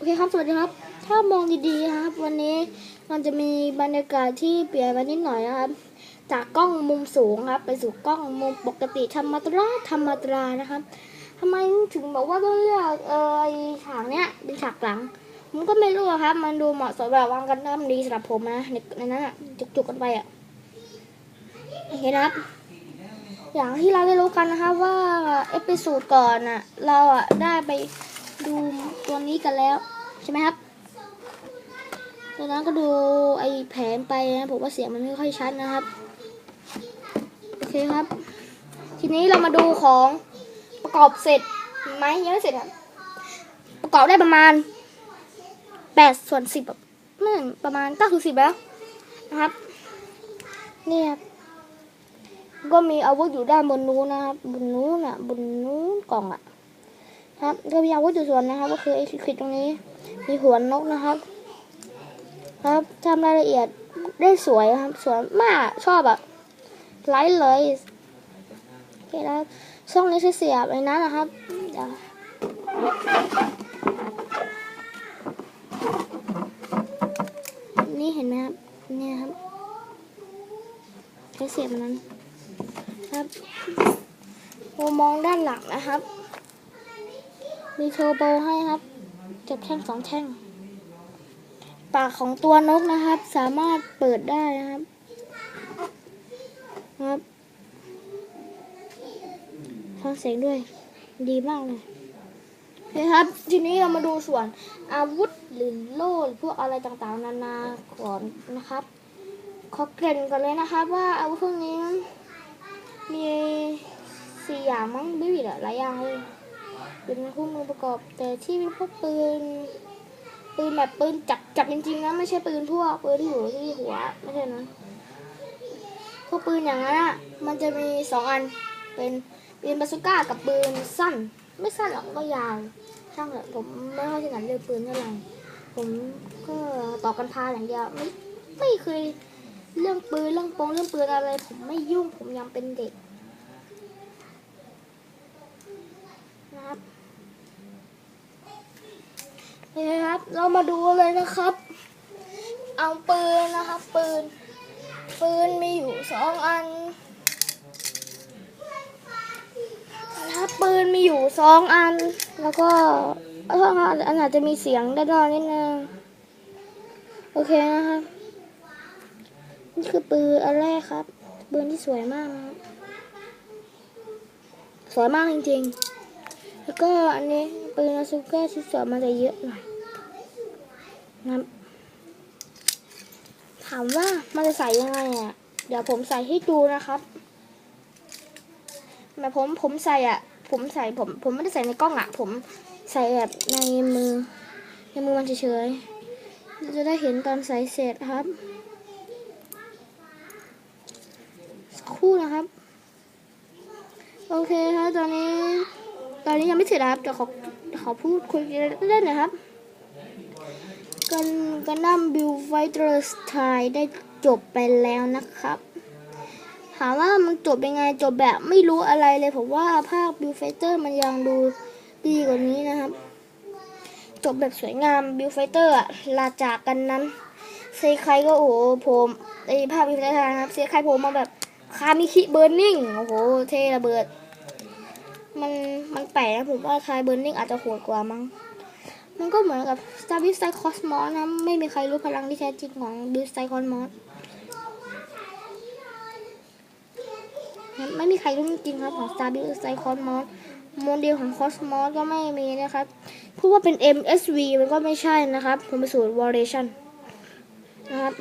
โอเคครับ สวัสดีครับ ถ้ามองดีๆครับ วันนี้มันจะมีบรรยากาศที่เปลี่ยนไปนิดหน่อยนะครับ จากกล้องมุมสูงครับ ไปสู่กล้องมุมปกติธรรมดาธรรมดานะครับทำไมถึงบอกว่าต้องเลือกเออฉากเนี้ยเป็นฉากหลัง ผมก็ไม่รู้ครับ มันดูเหมาะสมแบบวางกันน้ำดีสำหรับผมนะในในนั้นอะจุกๆกันไปอะโอเคนะครับอย่างที่เราได้รู้กันนะครับว่าเอพิสูดก่อนน่ะเราอะได้ไปดูตัวนี้กันแล้ว ใช่ไหมครับจากนั้นก็ดูไอ้แผนไปนะผมว่าเสียงมันไม่ค่อยชัดนะครับ โอเคครับ ทีนี้เรามาดูของประกอบเสร็จไหมยังไม่เสร็จครับ ประกอบได้ประมาณแปดส่วนสิบไม่ประมาณเก้าส่วนสิบแล้วนะครับนี่ครับก็มีอาวุธอยู่ด้านบนนู้นนะครับบนนู้นอะบนนู้นกล่องอะครับก็มีอาวุธอยู่ส่วนนะครับ ก็คือไอ้ขีดตรงนี้ มีหัวนกนะครับ ครับทำรายละเอียดได้สวยครับ สวยมากชอบแบบไลท์เลยโอเคแล้วช่องนี้ใช้เสียบไอ้นั้นนะครับเดี๋ยวนี่เห็นไหมครับเนี่ยครับใช้เสียบอันนั้นครับมองด้านหลังนะครับ มีเทอร์โบให้ครับ จับแท่งสองแท่ง ปากของตัวนกนะครับ สามารถเปิดได้นะครับครับฟังเสียงด้วย ดีมากเลยโอเครับ ทีนี้เรามาดูส่วนอาวุธหรือโล่หรือพวกอะไรต่างๆ นานาก่อนนะครับ ขอเกริ่นก่อนเลยนะครับ ว่าอาวุธพวกนี้มีสี่อย่างมั้งไม่ผิดอหลายอย่างเลย ป็นคู่มือประกอบ แต่ที่เป็นพวกปืน ปืนแบบปืนจับจับจริงๆนะไม่ใช่ปืนพวกปืนที่อยู่ที่หัวไม่ใช่นะพวกปืนอย่างนั้นอะมันจะมีสองอันเป็นปืนบาซูก้ากับปืนสั้น ไม่สั้นหรอกก็ยาวช่างเถอะผมไม่ค่อยถนัดเรื่องปืนเท่าไหร่ผมก็ต่อกันพาอย่างเดียวไม่ไม่เคยเรื่องปืนเรื่องปงเรื่องปืนอะไร ผมไม่ยุ่งผมยังเป็นเด็กนะครับ โอเคครับ เรามาดูเลยนะครับ เอาปืนนะครับ ปืน ปืนมีอยู่สองอันนะครับปืนมีอยู่สองอัน แล้วก็อันอาจจะมีเสียงด้านๆนิดนึงโอเคนะครับนี่คือปืนอันแรกครับปืนที่สวยมากนะสวยมากจริงๆ แล้วก็อันนี้ปืนอาซูก้าที่สวยมันจะเยอะหน่อยนะถามว่ามันจะใส่ยังไงอะ เดี๋ยวผมใส่ให้ดูนะครับแบบผมผมใส่อะ ผมใส่ผม ผมไม่ได้ใส่ในกล้องอะ ผมใส่แบบในมือ ในมือมันเฉยๆเราจะได้เห็นตอนใส่เสร็จครับสกครู่นะครับ โอเคครับตอนนี้ ตอนนี้ยังไม่เสร็จนะครับแต่ขอขอพูดคุยเล่นๆหนะครับ กันกันดั้มบิลไฟเตอร์สไตล์ได้จบไปแล้วนะครับ ถามว่ามันจบยังไงจบแบบไม่รู้อะไรเลยผมว่าภาคบิลไฟเตอร์มันยังดูดีกว่านี้นะครับ จบแบบสวยงามบิลไฟเตอร์ลาจากกันนั้นเซใครก็โอ้โหผมไอภาคบิลไฟเตอร์นะครับเซใครผมมาแบบคามิคิเบิร์นิ่งโอ้โหเท่ระเบิด มันมันแปลกนะผมว่าคายเบิร์นิ่งอาจจะโหดกว่ามั้ง มันก็เหมือนกับ Star b i s t y Cosmos นะ ไม่มีใครรู้พลังที่แท้จริงของ b i s t y Cosmos ไม่มีใครรู้จริงครับของ Star b i s t y Cosmos โมเดลของ Cosmos ก็ไม่มีนะครับพูดว่าเป็น MSV มันก็ไม่ใช่นะครับผมไปสู่ Variation นะครับ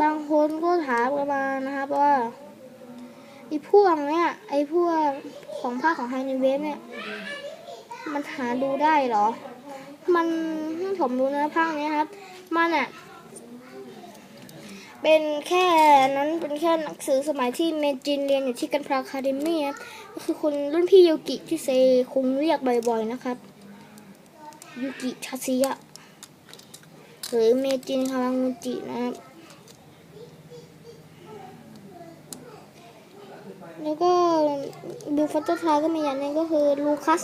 บางคนก็ถามกันมานะครับว่า ไอ้พวกเนี้ยไอ้พวกของภาคของไฮนิเวฟเนี่ย มันหาดูได้เหรอ มันผมรู้นะภาคเนี้ยครับ มันอะเป็นแค่นั้นเป็นแค่หนังสือสมัยที่เมจินเรียนอยู่ที่กันพราคาเดมี่ครับก็คือคุณรุ่นพี่ยูกิที่เซคงเรียกบ่อยๆนะครับยูกิชาซิยะหรือเมจินคารางูจินะครับ แล้วก็ดูฟัตเตอร์ทาก็มีอย่างนึงก็คือลูคัส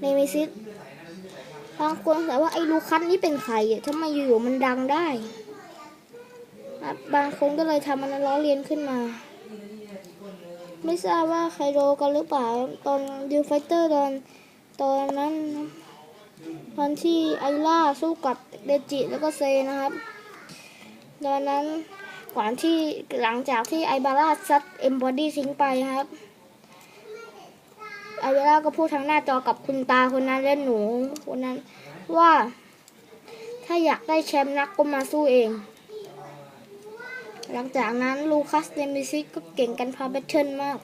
เนมิซิสบางคนแต่ว่าไอ้ลูคัสนี่เป็นใครอะทำไมอยู่ๆมันดังได้ บางคนก็เลยทำมันล้อเลียนขึ้นมา ไม่ทราบว่าใครโดกันหรือเปล่า ตอนดิวไฟเตอร์ตอนตอนนั้น ตอนที่ไอล่าสู้กับเดจิแล้วก็เซนะครับ ตอนนั้น ก่อนที่หลังจากที่ไอบาร่าซัดเอ็มบอดี้ทิ้งไปครับไอเบล่าก็พูดทางหน้าจอกับคุณตาคนนั้นและหนูคนนั้นว่าถ้าอยากได้แชมป์นักก็มาสู้เอง หลังจากนั้นลูคัสเนมิซิสก็เก่งกันพาแบทเทิลมาก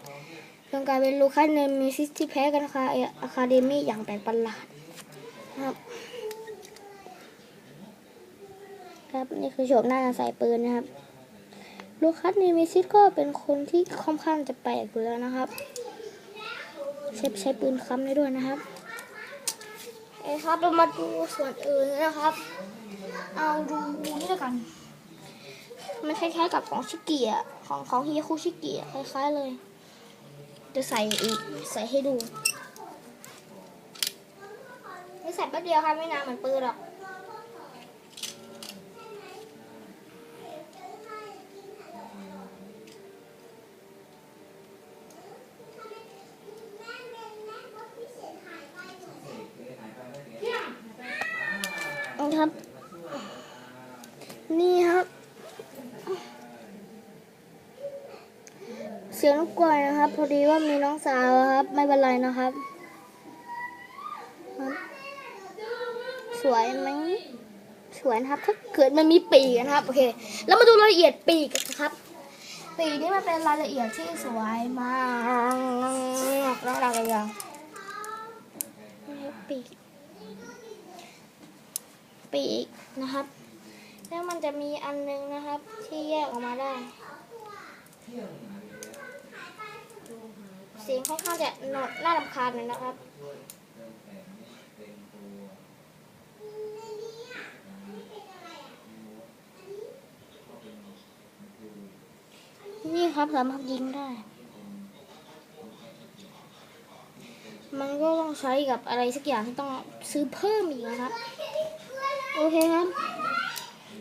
จนกลายเป็นลูคัสเนมิซิสที่แพ้กันค่ะอะคาเดมี่อย่างแปลกประหลาดครับครับ นี่คือโฉมหน้าใส่ปืนนะครับ ลูคัสเนมิซิสก็เป็นคนที่ค่อนข้างจะแปลกอยู่แล้วนะครับ ใช้ใช้ปืนค้ำได้ด้วยนะครับเอ้ยครับเรามาดูส่วนอื่นนะครับ เอาดูนี่ล้วกัน มันคล้ายๆกับของชิเกียของของฮิคุชิเกียคล้ายๆเลย จะใส่อีกใส่ให้ดูไม่ใส่แป๊บเดียวค่ะไม่นานเหมือนปืนหรอก ครับ นี่ครับ เสียงรบกวนนะครับ พอดีว่ามีน้องสาวครับ ไม่เป็นไรนะครับ สวยไหมสวยครับ ถ้าเกิดมันมีปีกนะครับ โอเค แล้วมาดูรายละเอียดปีกนะครับ ปีกนี่มันเป็นรายละเอียดที่สวยมากแล้วเราก็ยังปีก ปีกนะครับ แล้วมันจะมีอันนึงนะครับ ที่แยกออกมาได้ เสียงค่อนข้างจะหนดน่ารำคาญหน่อยนะครับนี่ครับสามารถยิงได้ มันก็ต้องใช้กับอะไรสักอย่างที่ต้องซื้อเพิ่มอีกนะครับ โอเคครับ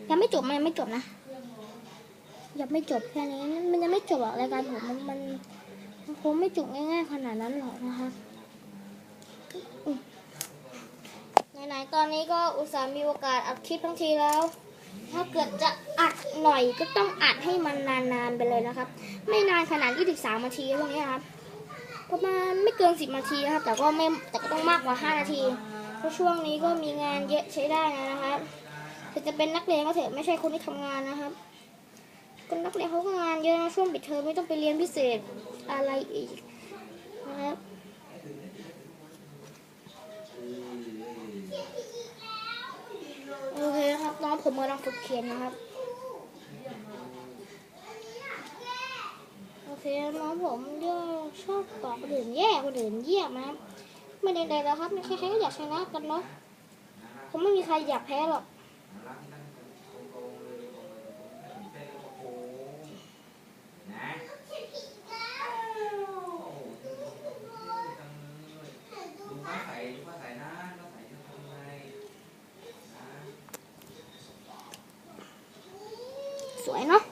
ยังไม่จบมันยังไม่จบนะ ยังไม่จบแค่นี้ มันยังไม่จบหรอกรายการผมมันมันคงไม่จบง่ายๆขนาดนั้นหรอกนะครับอืมไหนๆตอนนี้ก็อุตส่าห์มีโอกาสอัดคลิปทั้งทีแล้ว ถ้าเกิดจะอัดหน่อยก็ต้องอัดให้มันนานๆไปเลยนะครับ ไม่นานขนาด 23นาทีพวกนี้ครับ ประมาณไม่เกิน 10นาทีนะครับ แต่ก็ไม่แต่ก็ต้องมากกว่า 5 นาที ราะช่วงนี้ก็มีงานเยอะใช้ได้นะครับถึงจะเป็นนักเรียนก็เถอะไม่ใช่คนที่ทำงานนะครับคนนักเรียนเขาก็งานเยอะนะช่วงปิดเทอมไม่ต้องไปเรียนพิเศษอะไรอีกนะครับโอเคครับน้องผมกำลังฝึกเขียนนะครับโอเคน้องผมเรื่องชอบต่อคนอื่นแย่คนอื่นเยี่ยมนะครับ ไม่ใดๆแล้วครับใครๆก็อยากชนะกันเนาะคงไม่มีใครอยากแพ้หรอกนะสวยเนาะ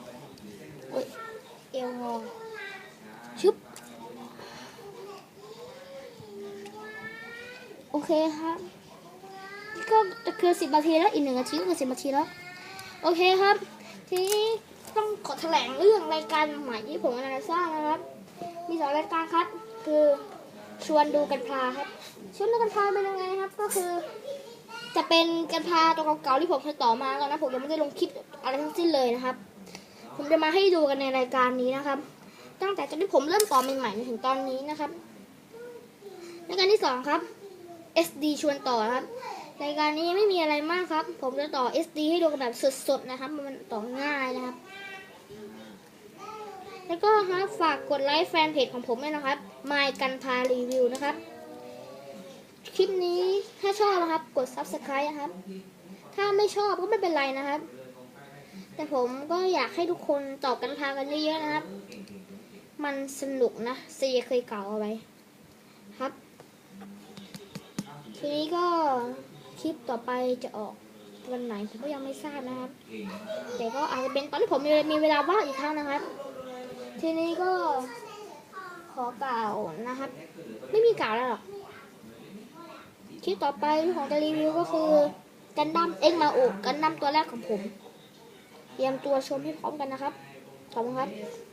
เคครับก็จะคือสิบนาทีแล้วอีกหนึ่งนาทีก็คือสิบนาทีแล้ว โอเคครับ ทีนี้ต้องขอแถลงเรื่องรายการใหม่ที่ผมกำลังสร้างนะครับ มีสองรายการครับ คือชวนดูกันพาครับ ชวนดูกันพาเป็นยังไงครับ ก็คือ จะเป็นกันพาตัวเก่าๆที่ผมเคยต่อมาแล้วนะผมยังไม่ได้ลงคลิปอะไรทั้งสิ้นเลยนะครับ ผมจะมาให้ดูกันในรายการนี้นะครับ ตั้งแต่ตอนที่ผมเริ่มต่อใหม่ๆจนถึงตอนนี้นะครับรายการที่สองครับ SD ชวนต่อครับรายการนี้ไม่มีอะไรมากครับ ผมจะต่อ SD ให้ดูกันแบบสดๆนะครับ มันต่อง่ายนะครับ แล้วก็ฮะฝากกดไลค์แฟนเพจของผมด้วยนะครับ My กันพารีวิวนะครับ คลิปนี้ถ้าชอบนะครับ กด Subscribe นะครับ ถ้าไม่ชอบก็ไม่เป็นไรนะครับ แต่ผมก็อยากให้ทุกคนตอบกันพากันเยอะๆนะครับ มันสนุกนะซีเคยกล่าวเอาไว้ครับ ทีนี้ก็คลิปต่อไปจะออกวันไหนผมก็ยังไม่ทราบนะครับ แต่ก็อาจจะเป็นตอนที่ผมมีมีเวลาว่างอีกครั้งนะครับ ทีนี้ก็ขอกล่าวนะครับ ไม่มีกล่าวแล้วหรอกคลิปต่อไปที่ผมจะรีวิวก็คือกันดั้มเอ็กมาโอกันดั้มตัวแรกของผม เตรียมตัวชมให้พร้อมกันนะครับขอบคุณครับ